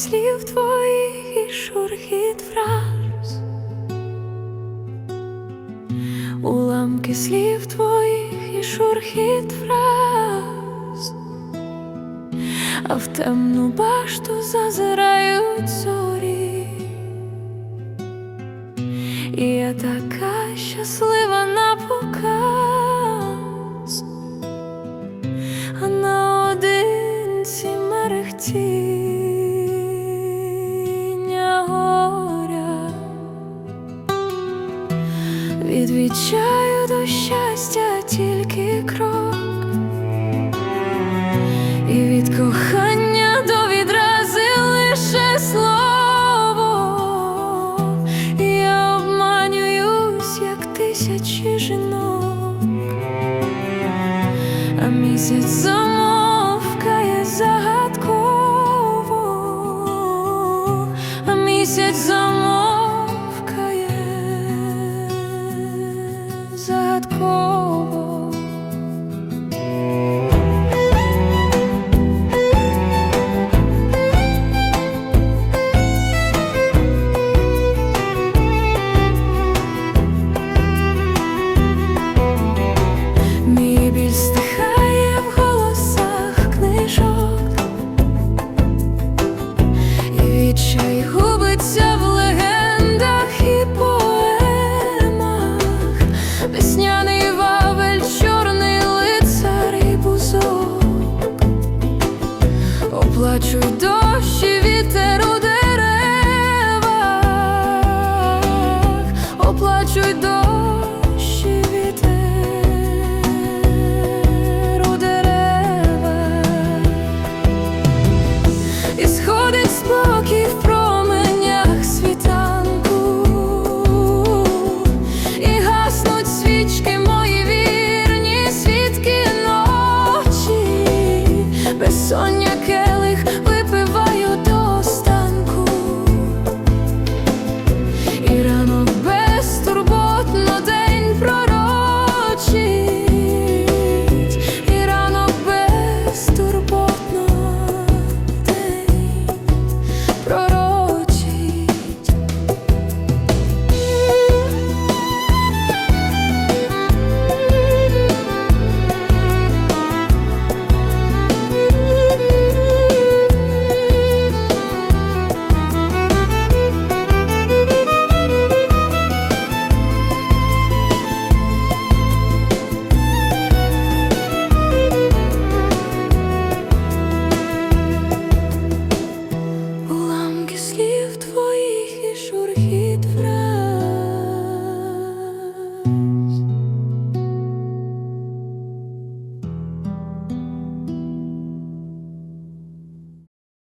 слів твоїх і шурхіт фраз, уламки слів твоїх і шурхіт фраз, а в темну башту зазирають зорі, і я така щаслива на показ, а наодинці мерехтів. Від відчаю до щастя тільки крок, і від кохання до відрази лише слово. Я обманююсь, як тисячі It's over. sogna che